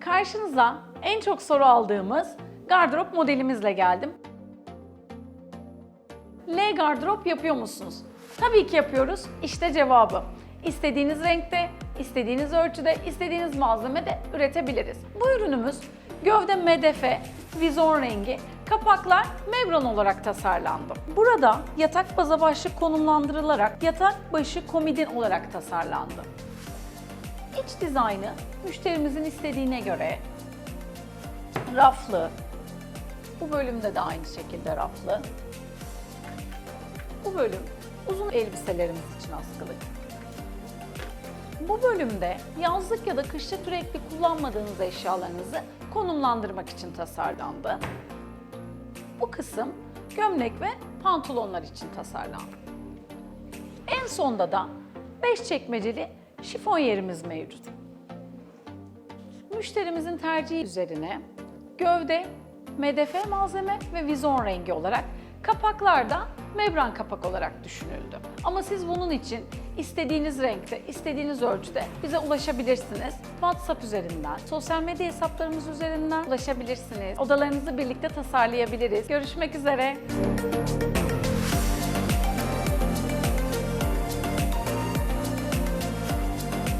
Karşınıza en çok soru aldığımız gardırop modelimizle geldim. L gardırop yapıyor musunuz? Tabii ki yapıyoruz. İşte cevabı. İstediğiniz renkte, istediğiniz ölçüde, istediğiniz malzemede üretebiliriz. Bu ürünümüz gövde medefe, vizon rengi, kapaklar membran olarak tasarlandı. Burada yatak baza başlık konumlandırılarak yatak başı komodin olarak tasarlandı. İç dizaynı müşterimizin istediğine göre raflı, bu bölümde de aynı şekilde raflı, bu bölüm uzun elbiselerimiz için askılık. Bu bölümde yazlık ya da kışta sürekli kullanmadığınız eşyalarınızı konumlandırmak için tasarlandı. Bu kısım gömlek ve pantolonlar için tasarlandı. En sonda da 5 çekmeceli şifon yerimiz mevcut. Müşterimizin tercihi üzerine gövde, medefe malzeme ve vizon rengi olarak kapaklar da membran kapak olarak düşünüldü. Ama siz bunun için istediğiniz renkte, istediğiniz ölçüde bize ulaşabilirsiniz. WhatsApp üzerinden, sosyal medya hesaplarımız üzerinden ulaşabilirsiniz. Odalarınızı birlikte tasarlayabiliriz. Görüşmek üzere.